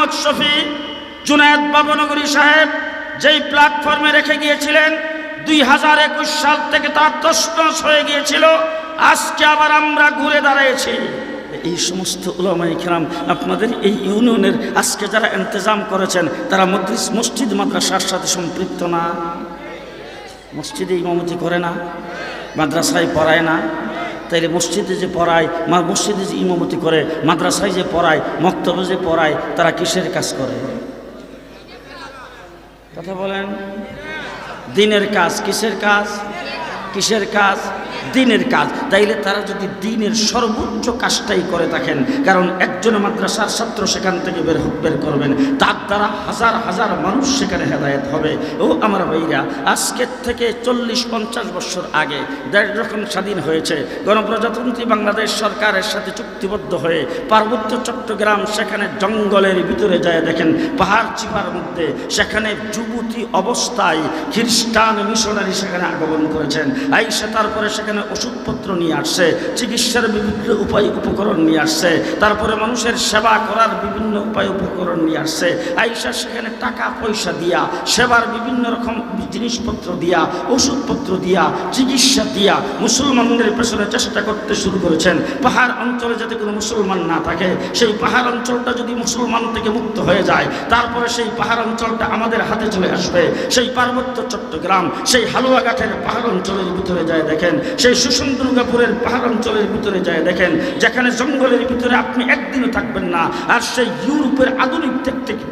আহমদ শফি, জুনায়দ বাবনগরী সাহেব যেই প্ল্যাটফর্মে রেখে গিয়েছিলেন, দুই হাজার একুশ সাল থেকে তার তসনস হয়ে গিয়েছিল, আজকে আবার আমরা ঘুরে দাঁড়িয়েছি এই সমস্ত উলামাই খেরাম আপনাদের এই ইউনিয়নের আজকে যারা ইন্তজাম করেছেন, তারা মদ্রিস মসজিদ, মাদ্রাসার সাথে সম্পৃক্ত না। মসজিদে ইমামতি করে না, মাদ্রাসায় পড়ায় না। তাইলে মসজিদে যে পড়ায়, মা মসজিদে যে ইমামতি করে, মাদ্রাসায় যে পড়ায়, মক্তবে যে পড়ায়, তারা কিসের কাজ করে? কথা বলেন? দিনের কাজ কিসের কাজ? কিসের কাজ? দিনের কাজ, তাইলে তারা যদি দিনের সর্বোচ্চ কাজটাই করে থাকেন, কারণ একজন মাদ্রাসার ছাত্র সেখান থেকে বের বের করবেন, তার দ্বারা হাজার হাজার মানুষ সেখানে হেদায়ত হবে। ও আমার ভাইরা, আজকের থেকে চল্লিশ পঞ্চাশ বছর আগে দেশ যখন স্বাধীন হয়েছে। গণপ্রজাতন্ত্রী বাংলাদেশ সরকারের সাথে চুক্তিবদ্ধ হয়ে পার্বত্য চট্টগ্রাম সেখানে জঙ্গলের ভিতরে যায় দেখেন, পাহাড় চিপার মধ্যে সেখানে যুবতী অবস্থায় খ্রিস্টান মিশনারি সেখানে আগমন করেছেন। আইসা তারপরে সেখানে ওষুধপত্র নিয়ে আসছে, চিকিৎসার বিভিন্ন উপায় উপকরণ নিয়ে আসছে, তারপরে মানুষের সেবা করার বিভিন্ন উপায় উপকরণ নিয়ে আসছে। আইসা সেখানে টাকা পয়সা দিয়া, সেবার বিভিন্ন রকম জিনিসপত্র দিয়া, ওষুধপত্র দিয়া, চিকিৎসা দিয়া মুসলমানদের পেছনে চেষ্টা করতে শুরু করেছেন। পাহাড় অঞ্চলে যাতে কোনো মুসলমান না থাকে, সেই পাহাড় অঞ্চলটা যদি মুসলমান থেকে মুক্ত হয়ে যায়, তারপরে সেই পাহাড় অঞ্চলটা আমাদের হাতে চলে আসবে। সেই পার্বত্য চট্টগ্রাম, সেই হালুয়াঘাটের পাহাড় অঞ্চলের ভিতরে যায় দেখেন, সেই সুষম দুর্গাপুরের পাহাড় অঞ্চলের ভিতরে যায়। দেখেন, যেখানে জঙ্গলের ভিতরে আপনি একদিনও থাকবেন না। আর সেই ইউরোপের আধুনিক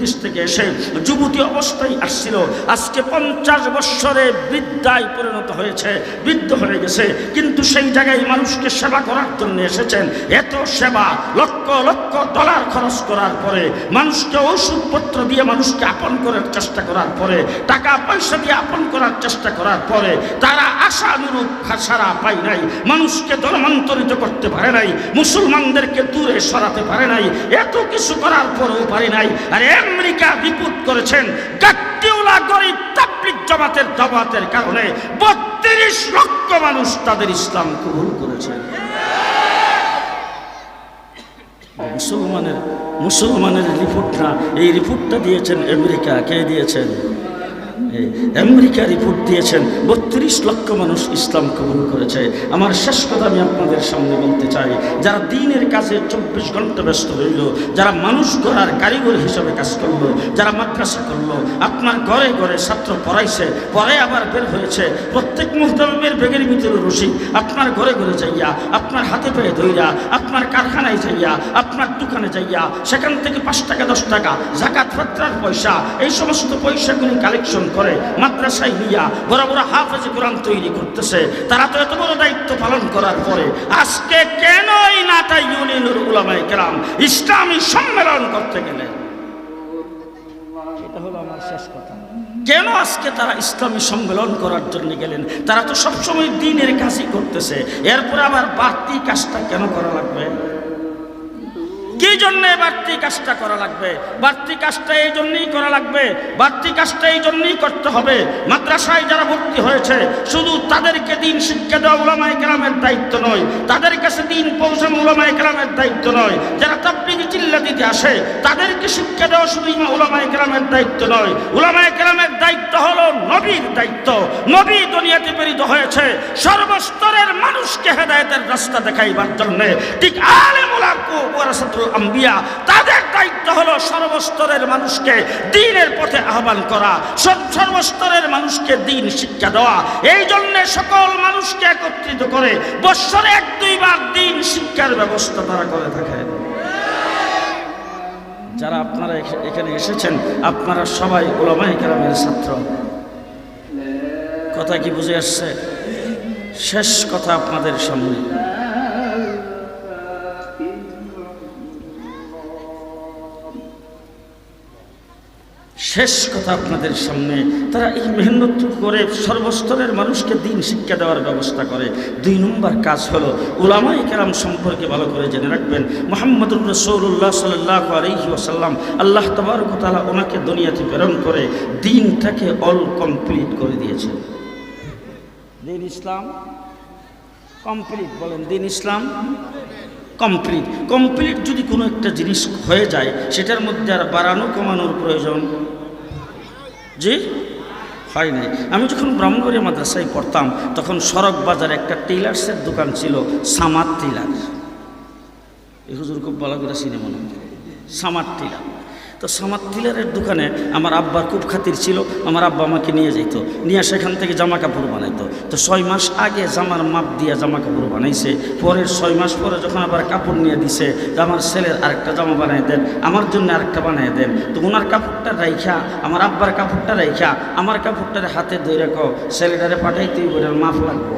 দেশ থেকে এসে যুবতী অবস্থায় আসছিল। আজকে পঞ্চাশ বৎসরে বৃদ্ধায় পরিণত হয়েছে, বৃদ্ধ হয়ে গেছে। কিন্তু সেই জায়গায় মানুষকে সেবা করার জন্য এসেছেন। এত সেবা, লক্ষ লক্ষ ডলার খরচ করার পরে, মানুষকে ওষুধপত্র দিয়ে মানুষকে আপন করার চেষ্টা করার পরে, টাকা পয়সা দিয়ে আপন করার চেষ্টা করার পরে, তারা আশানুরূপ সারা পায় নাই। মানুষকে ধর্মান্তরিত করতে পারে নাই। মুসলমানদেরকে দূরে সরাতে পারে নাই। এত কিছু করার পরেও পারে নাই। আর আমেরিকা বিপুত করেছেন গাট্টিউলা গরিব তাবলিক জমাতের জমাতের কারণে বত্রিশ লক্ষ মানুষ তাদের ইসলাম কবুল করেছে। মুসলমানের মুসলমানের রিপোর্টটা এই রিপোর্টটা দিয়েছেন আমেরিকা। কে দিয়েছেন? এই আমেরিকা রিপোর্ট দিয়েছেন, বত্রিশ লক্ষ মানুষ ইসলাম কবুল করেছে। আমার শেষ কথা আমি আপনাদের সামনে বলতে চাই, যারা দিনের কাজে চব্বিশ ঘণ্টা ব্যস্ত হইল যারা মানুষ গড়ার কারিগর হিসাবে কাজ করল, যারা মাদ্রাসা করল, আপনার ঘরে ঘরে ছাত্র পড়াইছে, পরে আবার বের হয়েছে, প্রত্যেক মুহূর্তের বেগের ভিতরে রসি আপনার ঘরে ঘরে যাইয়া, আপনার হাতে পায়ে ধইয়া আপনার কারখানায় যাইয়া, আপনার দোকানে যাইয়া, সেখান থেকে পাঁচ টাকা, দশ টাকা, জাকাত পয়সা, এই সমস্ত পয়সাগুলি কালেকশন করে মাদ্রাসায় নিয়া বড় বড় হাফেজ কোরআন তৈরি করতেছে। তারা তো এত বড় দায়িত্ব পালন করার পরে আজকে কেন এই নাটা ইউনিয়নের উলামাই কেরাম ইসলামী সম্মেলন করতে গেলে? আমার শেষ কথা। কেন আজকে তারা ইসলামী সম্মেলন করার জন্য গেলেন? তারা তো সবসময় দিনের কাজই করতেছে। এরপরে আবার বাড়তি কাজটা কেন করা লাগবে? কি জন্য বাড়তি কাজটা করা লাগবে? বাড়তি কাজটা এই জন্যই করা লাগবে। বাড়তি কাজটা এই জন্যই করতে হবে। মাদ্রাসায় যারা ভর্তি হয়েছে, শুধু তাদেরকে দিন শিক্ষা দেওয়া ওলামায় কেরামের দায়িত্ব নয়। তাদের কাছে দিন পৌঁছানো ওলামায় কেরামের দায়িত্ব নয়। যারা তাবলিগি চিল্লা দিতে আসে, তাদেরকে শিক্ষা দেওয়া শুধু ওলামায় কেরামের দায়িত্ব নয়। ওলামায় কেরামের দায়িত্ব হলো নবীর দায়িত্ব। নবী দুনিয়াতে প্রেরিত হয়েছে। সর্বস্তরের মানুষকে হেদায়তের রাস্তা দেখাইবার জন্য ঠিক আম্বিয়া, তাদের দায়িত্ব হলো সর্বস্তরের মানুষকে দিনের পথে আহ্বান করা সর্বস্তরের মানুষকে দিন শিক্ষা দেওয়া। এই জন্য সকল মানুষকে একত্রিত করে বৎসরে এক দুইবার দিন শিক্ষার ব্যবস্থা তারা করে থাকেন। যারা আপনারা এখানে এসেছেন, আপনারা সবাই ওলামাই কেরামের ছাত্র। কথা কি বুঝে আসছে? শেষ কথা আপনাদের সামনে। শেষ কথা আপনাদের সামনে। তারা এই মেহনত করে সর্বস্তরের মানুষকে দিন শিক্ষা দেওয়ার ব্যবস্থা করে। দুই নম্বর কাজ হলো উলামাই কেরাম সম্পর্কে ভালো করে জেনে রাখবেন। মোহাম্মদুর রসৌল্লাহ সাল্লাহ আলহি ওসাল্লাম আল্লাহ তবরকতালা ওনাকে দুনিয়াতে প্রেরণ করে দিনটাকে অল কমপ্লিট করে দিয়েছে দিন ইসলাম কমপ্লিট, বলেন দিন ইসলাম কমপ্লিট। কমপ্লিট যদি কোনো একটা জিনিস হয়ে যায়, সেটার মধ্যে আর বাড়ানো কমানোর প্রয়োজন জি? হয় নাই। আমি যখন ব্রাহ্মণবাড়িয়া মাদ্রাসায় পড়তাম, তখন সড়ক বাজারে একটা টেইলার্সের দোকান ছিল, সামার টেইলার। এই হুজুর খুব ভালো করে সিনেমা সামার টেইলার। তো সামার টেইলারের দোকানে আমার আব্বার খুব খাতির ছিল, আমার আব্বা আমাকে নিয়ে যেত নিয়ে সেখান থেকে জামা কাপড় বানাইতো। তো ছয় মাস আগে জামার মাপ দিয়ে জামা কাপড় বানাইছে। পরের ছয় মাস পরে যখন আবার কাপড় নিয়ে দিছে, তো আমার ছেলের আরেকটা জামা বানাই দেন, আমার জন্য আরেকটা বানাই দেন। তো ওনার কাপড়টা রাইখা, আমার আব্বার কাপড়টা রাইখা, আমার কাপড়টার হাতে ধরে রাখো ছেলেটারে পাঠাইতেই বলে মাপ লাগবো।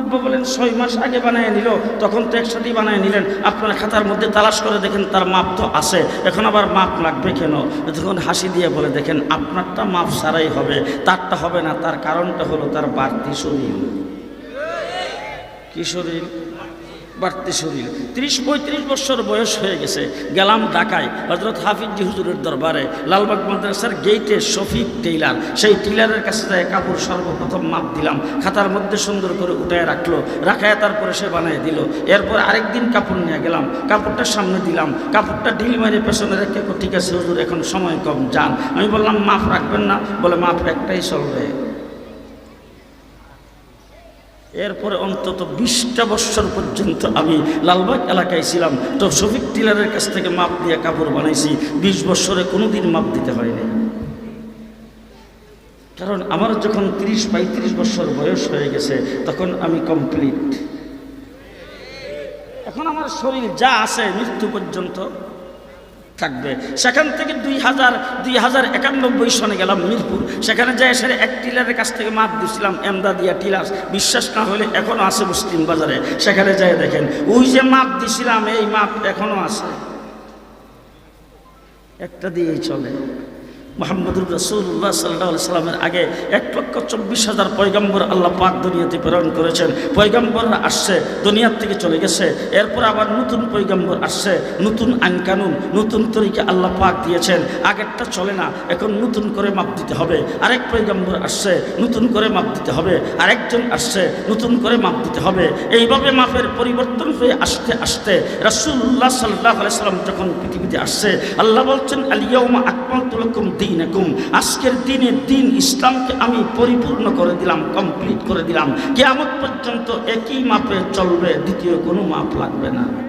আব্বা বলেন, ছয় মাস আগে বানায় নিল, তখন তো একসাথেই বানায় নিলেন। আপনার খাতার মধ্যে তালাশ করে দেখেন, তার মাপ তো আছে। এখন আবার মাপ লাগবে কেন? তখন হাসি দিয়ে বলে দেখেন, আপনারটা মাপ সারাই হবে, তারটা হবে না, তার কারণটা হলো তার বাড়তি শরীর। কি শরীর? বাড়তি শরীর। ত্রিশ পঁয়ত্রিশ বছর বয়স হয়ে গেছে, গেলাম ঢাকায় হজরত হাফিজি হুজুরের দরবারে, লালবাগ মাদ্রাসার গেইটে শফিক টেইলার। সেই টেইলারের কাছে যায় কাপড় সর্বপ্রথম মাপ দিলাম, খাতার মধ্যে সুন্দর করে উঠায় রাখল, রাখায় তারপরে সে বানিয়ে দিল। এরপর আরেকদিন কাপড় নিয়ে গেলাম, কাপড়টা সামনে দিলাম, কাপড়টা ঢিল মারে পেছনে রেখে ঠিক আছে হুজুর, এখন সময় কম, যান। আমি বললাম, মাপ রাখবেন না? বলে, মাপ একটাই চলবে। এরপরে অন্তত বিশটা বৎসর পর্যন্ত আমি লালবাগ এলাকায় ছিলাম। তো শফিক টিলারের কাছ থেকে মাপ দিয়ে কাপড় বানাইছি। বিশ বৎসরে কোনো দিন মাপ দিতে হয়নি। কারণ আমার যখন তিরিশ পঁয়ত্রিশ বছর বয়স হয়ে গেছে, তখন আমি কমপ্লিট এখন আমার শরীর যা আছে মৃত্যু পর্যন্ত থাকবে। সেখান থেকে দুই হাজার দুই হাজার একানব্বই সনে গেলাম মিরপুর। সেখানে যাই এসে এক টিলারের কাছ থেকে মাপ দিয়েছিলাম এমদাদিয়া টিলার। বিশ্বাস না হলে এখনও আছে মুসলিম বাজারে। সেখানে যাই দেখেন, ওই যে মাপ দিছিলাম, এই মাপ এখনও আছে। একটা দিয়েই চলে। মোহাম্মদুর রসুল্লাহ সাল্লাহ সাল্লামের আগে এক লক্ষ চব্বিশ হাজার পয়গম্বর আল্লাহ পাক দুনিয়াতে প্রেরণ করেছেন। পয়গম্বররা আসছে, দুনিয়ার থেকে চলে গেছে। এরপর আবার নতুন পয়গম্বর আসছে, নতুন আইনকানুন নতুন তরিকে আল্লাহ পাক দিয়েছেন। আগেরটা চলে না, এখন নতুন করে মাপ দিতে হবে। আরেক পয়গম্বর আসছে, নতুন করে মাপ দিতে হবে। আরেকজন আসছে, নতুন করে মাপ দিতে হবে। এইভাবে মাপের পরিবর্তন হয়ে আসতে আসতে রাসূলুল্লাহ সাল্লাহ সাল্লাম যখন পৃথিবীতে আসছে, আল্লাহ বলছেন আলিয়াউমা আকমাল দিন একুম আজকের দিনে দিন ইসলামকে আমি পরিপূর্ণ করে দিলাম কমপ্লিট করে দিলাম। কেয়ামত পর্যন্ত একই মাপে চলবে, দ্বিতীয় কোনো মাপ লাগবে না।